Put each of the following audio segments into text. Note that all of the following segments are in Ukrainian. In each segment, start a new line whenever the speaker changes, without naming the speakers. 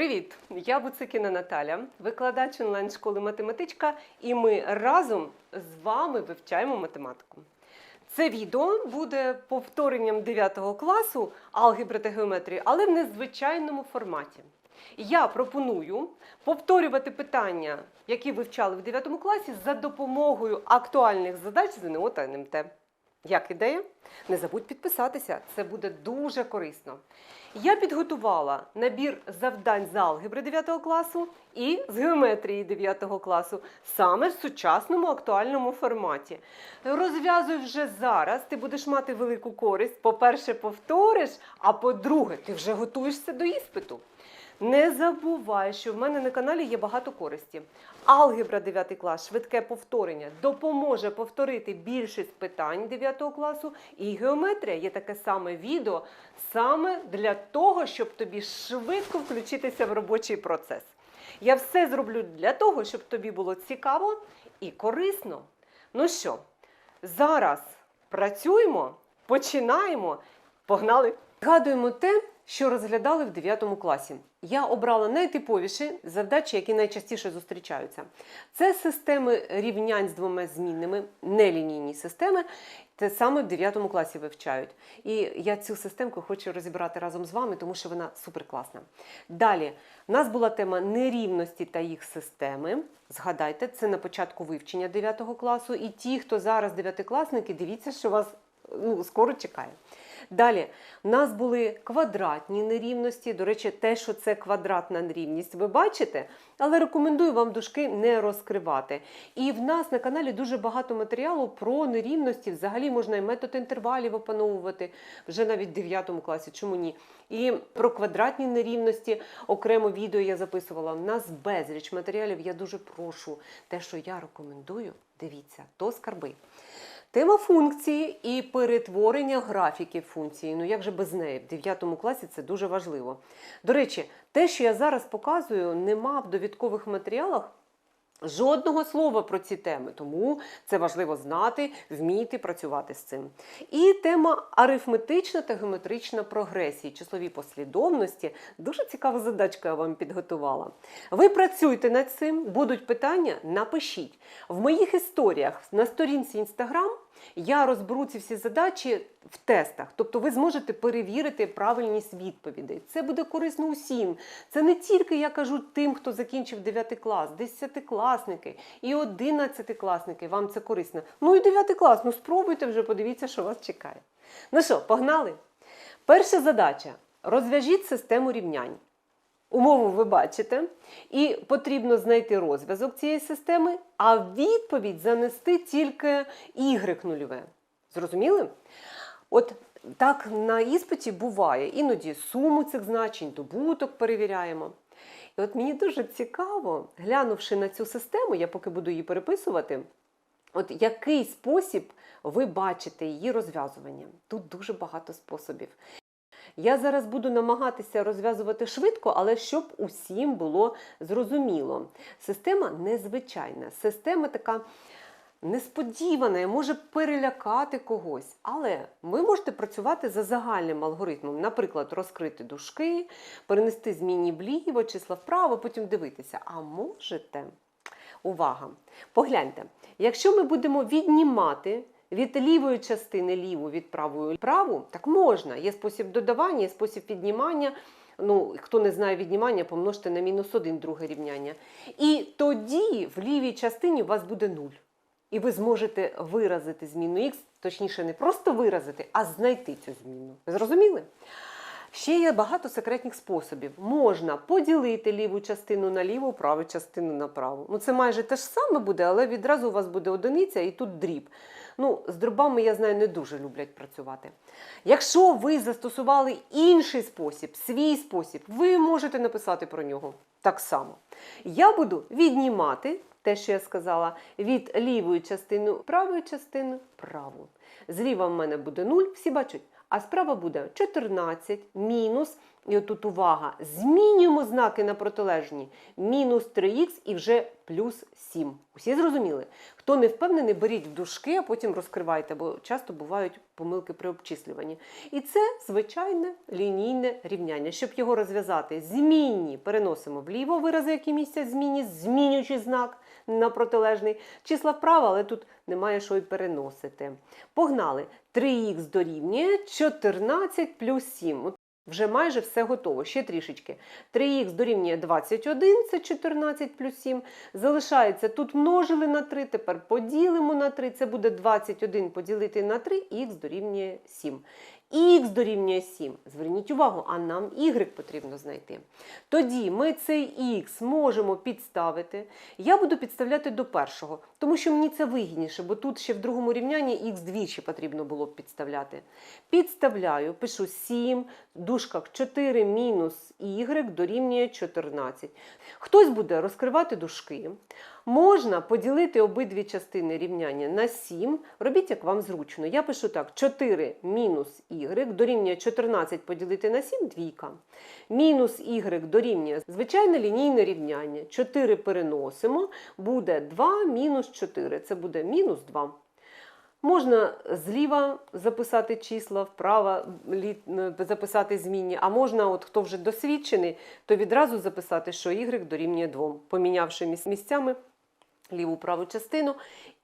Привіт! Я Буцикіна Наталя, викладач онлайн-школи математичка, і ми разом з вами вивчаємо математику. Це відео буде повторенням 9 класу алгебри та геометрії, але в незвичайному форматі. Я пропоную повторювати питання, які вивчали в 9 класі, за допомогою актуальних задач ЗНО та НМТ. Як ідея? Не забудь підписатися, це буде дуже корисно. Я підготувала набір завдань з алгебри 9 класу і з геометрії 9 класу саме в сучасному актуальному форматі. Розв'язуй вже зараз, ти будеш мати велику користь. По-перше, повториш, а по-друге, ти вже готуєшся до іспиту. Не забувай, що в мене на каналі є багато користі. Алгебра 9 клас, швидке повторення допоможе повторити більшість питань 9 класу. І геометрія є таке саме відео саме для того, щоб тобі швидко включитися в робочий процес. Я все зроблю для того, щоб тобі було цікаво і корисно. Ну що, зараз працюємо, починаємо. Погнали! Згадуємо те, що розглядали в 9 класі. Я обрала найтиповіші завдачі, які найчастіше зустрічаються. Це системи рівнянь з двома змінними, нелінійні системи. Це саме в 9 класі вивчають. І я цю системку хочу розібрати разом з вами, тому що вона суперкласна. Далі, в нас була тема нерівності та їх системи. Згадайте, це на початку вивчення 9 класу. І ті, хто зараз 9-класники, дивіться, що у вас ну, скоро чекає. Далі, в нас були квадратні нерівності. До речі, те, що це квадратна нерівність, ви бачите, але рекомендую вам дужки не розкривати. І в нас на каналі дуже багато матеріалу про нерівності. Взагалі можна і метод інтервалів опановувати вже навіть в 9 класі, чому ні? І про квадратні нерівності окремо відео я записувала. У нас безліч матеріалів. Я дуже прошу те, що я рекомендую, дивіться, то скарби. Тема функції і перетворення графіків функції. Ну як же без неї? В 9 класі це дуже важливо. До речі, те, що я зараз показую, нема в довідкових матеріалах. Жодного слова про ці теми, тому це важливо знати, вміти працювати з цим. І тема арифметична та геометрична прогресії, числові послідовності. Дуже цікава задачка я вам підготувала. Ви працюйте над цим, будуть питання, напишіть. В моїх історіях на сторінці Інстаграм я розберу ці всі задачі в тестах. Тобто ви зможете перевірити правильність відповідей. Це буде корисно усім. Це не тільки я кажу тим, хто закінчив 9 клас, 10-класники і 11-класники. Вам це корисно. Ну і 9 клас, ну спробуйте вже, подивіться, що вас чекає. Ну що, погнали? Перша задача: розв'яжіть систему рівнянь. Умову ви бачите, і потрібно знайти розв'язок цієї системи, а відповідь занести тільки y нульове. Зрозуміли? От так на іспиті буває. Іноді суму цих значень, добуток перевіряємо. І от мені дуже цікаво, глянувши на цю систему, я поки буду її переписувати. От який спосіб ви бачите її розв'язування? Тут дуже багато способів. Я зараз буду намагатися розв'язувати швидко, але щоб усім було зрозуміло. Система незвичайна, система така несподівана, може перелякати когось. Але ви можете працювати за загальним алгоритмом, наприклад, розкрити дужки, перенести змінні вліво, числа вправо, потім дивитися. А можете, увага! Погляньте, якщо ми будемо віднімати від лівої частини ліву від правої праву, так можна. Є спосіб додавання, є спосіб віднімання. Ну, хто не знає віднімання, помножте на мінус один друге рівняння. І тоді в лівій частині у вас буде 0. І ви зможете виразити зміну х, точніше, не просто виразити, а знайти цю зміну. Зрозуміли? Ще є багато секретних способів. Можна поділити ліву частину на ліву, праву частину на праву. Ну, це майже те ж саме буде, але відразу у вас буде одиниця і тут дріб. Ну, з дробами, я знаю, не дуже люблять працювати. Якщо ви застосували інший спосіб, свій спосіб, ви можете написати про нього так само. Я буду віднімати те, що я сказала, від лівої частини правої частини праву. Зліва в мене буде 0, всі бачать. А справа буде 14 мінус І отут увага. Змінюємо знаки на протилежні. Мінус 3х і вже плюс 7. Усі зрозуміли? Хто не впевнений, беріть в дужки, а потім розкривайте, бо часто бувають помилки при обчислюванні. І це звичайне лінійне рівняння. Щоб його розв'язати, змінні переносимо вліво вирази, які містять змінні, змінюючи знак на протилежний. Числа вправо, але тут немає що й переносити. Погнали. 3х дорівнює 14 плюс 7. Вже майже все готово. Ще трішечки. 3х дорівнює 21, це 14 плюс 7. Залишається тут множили на 3, тепер поділимо на 3. Це буде 21 поділити на 3, х дорівнює 7. Х дорівнює 7. Зверніть увагу, а нам y потрібно знайти. Тоді ми цей х можемо підставити. Я буду підставляти до першого, тому що мені це вигідніше, бо тут ще в другому рівнянні х двічі потрібно було б підставляти. Підставляю, пишу 7, в дужках 4 мінус y дорівнює 14. Хтось буде розкривати дужки. Можна поділити обидві частини рівняння на 7. Робіть, як вам зручно. Я пишу так: 4 мінус y дорівнює 14 поділити на 7 двійка. Мінус y дорівнює звичайне лінійне рівняння. 4 переносимо, буде 2 мінус 4. Це буде мінус 2. Можна зліва записати числа, вправо записати змінні, а можна, от хто вже досвідчений, то відразу записати, що y дорівнює 2, помінявши місцями ліву праву частину.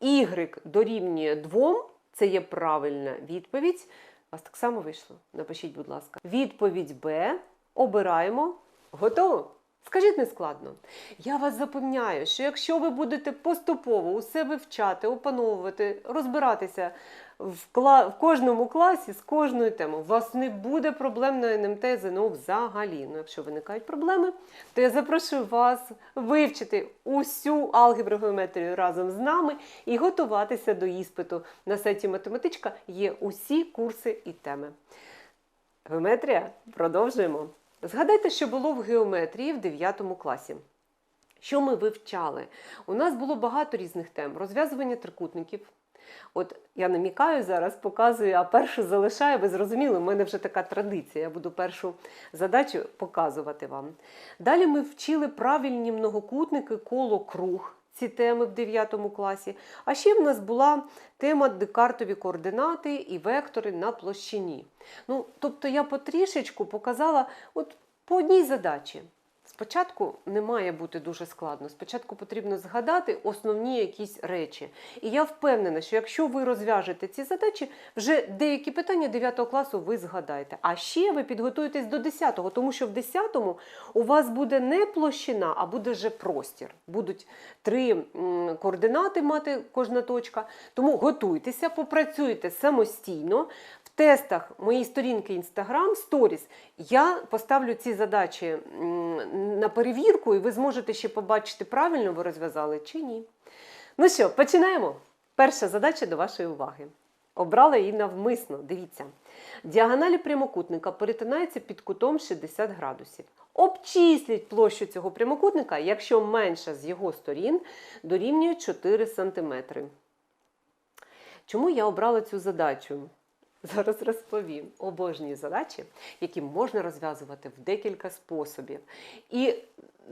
Y дорівнює 2, це є правильна відповідь. У вас так само вийшло? Напишіть, будь ласка. Відповідь Б. Обираємо. Готово? Скажіть нескладно. Я вас запевняю, що якщо ви будете поступово у себе вчати, опановувати, розбиратися в, кла... в кожному класі з кожною темою, у вас не буде проблем на НМТ ЗНО взагалі. Ну, якщо виникають проблеми, то я запрошую вас вивчити усю алгебру геометрію разом з нами і готуватися до іспиту. На сайті математичка є усі курси і теми. Геометрія продовжуємо. Згадайте, що було в геометрії в 9 класі. Що ми вивчали? У нас було багато різних тем: розв'язування трикутників. От я намікаю зараз, показую, а першу залишаю. Ви зрозуміли, у мене вже така традиція. Я буду першу задачу показувати вам. Далі ми вчили правильні многокутники, коло, круг. Ці теми в 9 класі. А ще в нас була тема декартові координати і вектори на площині. Ну, тобто я потрішечку показала от по одній задачі. Спочатку не має бути дуже складно. Спочатку потрібно згадати основні якісь речі. І я впевнена, що якщо ви розв'яжете ці задачі, вже деякі питання 9 класу ви згадаєте. А ще ви підготуєтесь до 10-го, тому що в 10-му у вас буде не площина, а буде вже простір. Будуть три координати мати кожна точка. Тому готуйтеся, попрацюйте самостійно. В тестах моєї сторінки Instagram Stories я поставлю ці задачі на перевірку, і ви зможете ще побачити, правильно ви розв'язали чи ні. Ну що, починаємо. Перша задача до вашої уваги. Обрала її навмисно. Дивіться. Діагоналі прямокутника перетинаються під кутом 60 градусів. Обчисліть площу цього прямокутника, якщо менша з його сторін дорівнює 4 см. Чому я обрала цю задачу? Зараз розповім. Обожнюю задачі, які можна розв'язувати в декілька способів. І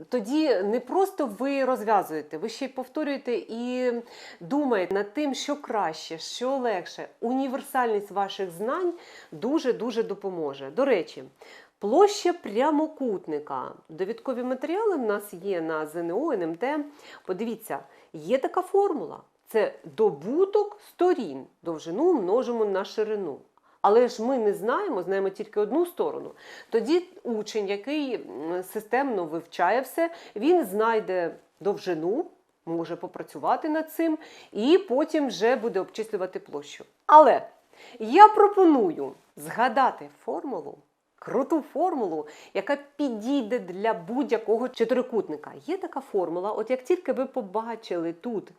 тоді не просто ви розв'язуєте, ви ще й повторюєте і думаєте над тим, що краще, що легше. Універсальність ваших знань дуже-дуже допоможе. До речі, площа прямокутника. Довідкові матеріали в нас є на ЗНО, НМТ. Подивіться, є така формула. Це добуток сторін. Довжину множимо на ширину. Але ж ми не знаємо, знаємо тільки одну сторону. Тоді учень, який системно вивчає все, він знайде довжину, може попрацювати над цим, і потім вже буде обчислювати площу. Але я пропоную згадати формулу. Круту формулу, яка підійде для будь-якого чотирикутника. Є така формула, от як тільки ви побачили тут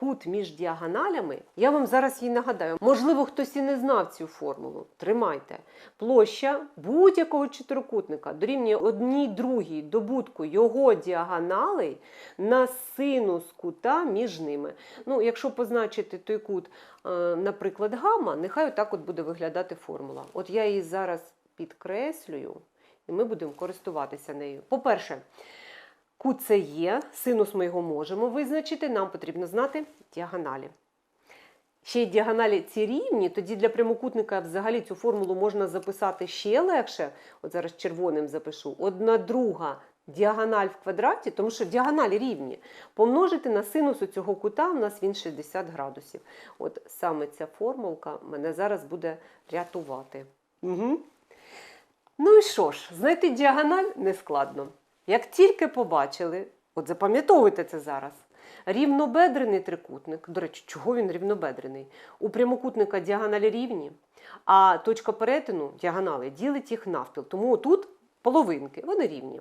кут між діагоналями, я вам зараз її нагадаю. Можливо, хтось і не знав цю формулу. Тримайте. Площа будь-якого чотирикутника дорівнює одній другій добутку його діагоналей на синус кута між ними. Ну, якщо позначити той кут, е, наприклад, гамма, нехай отак от буде виглядати формула. От я її зараз підкреслюю і ми будемо користуватися нею. По-перше, кут це є, синус ми його можемо визначити, нам потрібно знати діагоналі. Ще й діагоналі ці рівні, тоді для прямокутника взагалі цю формулу можна записати ще легше. От зараз червоним запишу. Одна друга діагональ в квадраті, тому що діагоналі рівні. Помножити на синус цього кута, у нас він 60 градусів. От саме ця формулка мене зараз буде рятувати. Угу. Ну і що ж, знайти діагональ нескладно. Як тільки побачили, от запам'ятовуйте це зараз. Рівнобедрений трикутник, до речі, чого він рівнобедрений? У прямокутника діагоналі рівні, а точка перетину діагонали ділить їх навпіл. Тому тут половинки, вони рівні.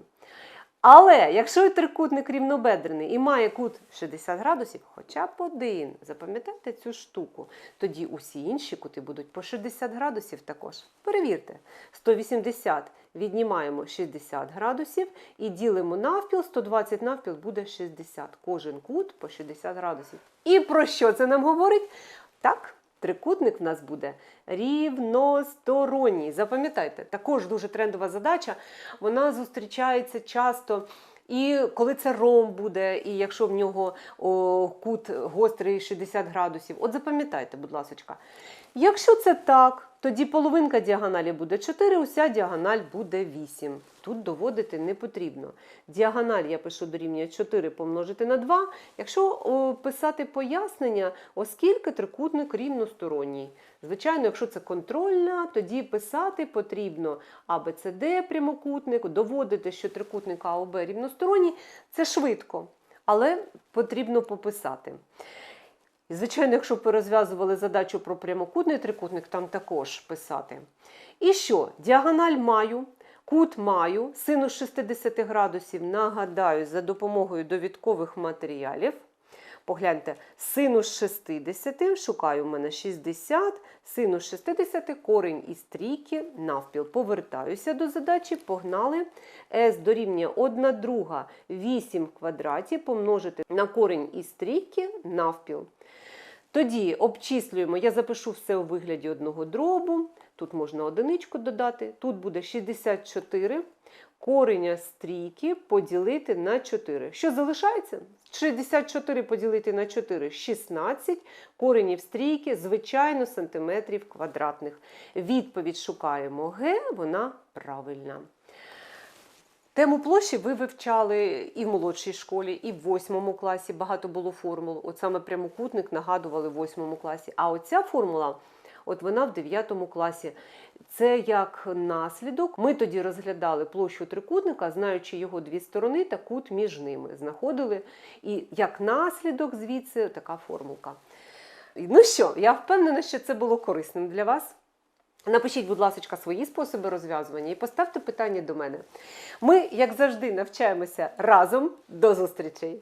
Але якщо трикутник рівнобедрений і має кут 60 градусів, хоча б один, запам'ятайте цю штуку, тоді усі інші кути будуть по 60 градусів також. Перевірте, 180 віднімаємо 60 градусів і ділимо навпіл, 120 навпіл буде 60. Кожен кут по 60 градусів. І про що це нам говорить? Так, трикутник в нас буде рівносторонній. Запам'ятайте, також дуже трендова задача. Вона зустрічається часто. І коли це ром буде, і якщо в нього о, кут гострий 60 градусів, от запам'ятайте, будь ласка, якщо це так, тоді половинка діагоналі буде 4, уся діагональ буде 8. Тут доводити не потрібно. Діагональ я пишу дорівнює 4 помножити на 2. Якщо писати пояснення, оскільки трикутник рівносторонній. Звичайно, якщо це контрольна, тоді писати потрібно АБЦД прямокутник, доводити, що трикутник АОБ рівносторонній. Це швидко, але потрібно пописати. І, звичайно, якщо розв'язували задачу про прямокутний трикутник, там також писати. І що? Діагональ маю, кут маю, синус 60 градусів, нагадаю, за допомогою довідкових матеріалів. Погляньте, синус 60, шукаю в мене 60, синус 60, корінь із трійки, навпіл. Повертаюся до задачі, погнали. С дорівнює 1 друга 8 в квадраті помножити на корінь із трійки, навпіл. Тоді обчислюємо, я запишу все у вигляді одного дробу. Тут можна одиничку додати. Тут буде 64. Кореня з трійки поділити на 4. Що залишається? 64 поділити на 4 16. Коренів з трійки, звичайно, сантиметрів квадратних. Відповідь шукаємо Г, вона правильна. Тему площі ви вивчали і в молодшій школі, і в восьмому класі. Багато було формул. От саме прямокутник нагадували в восьмому класі. А оця формула, от вона в 9 класі. Це як наслідок. Ми тоді розглядали площу трикутника, знаючи його дві сторони та кут між ними. Знаходили. І як наслідок звідси така формулка. Ну що, я впевнена, що це було корисним для вас. Напишіть, будь ласка, свої способи розв'язування і поставте питання до мене. Ми, як завжди, навчаємося разом. До зустрічей!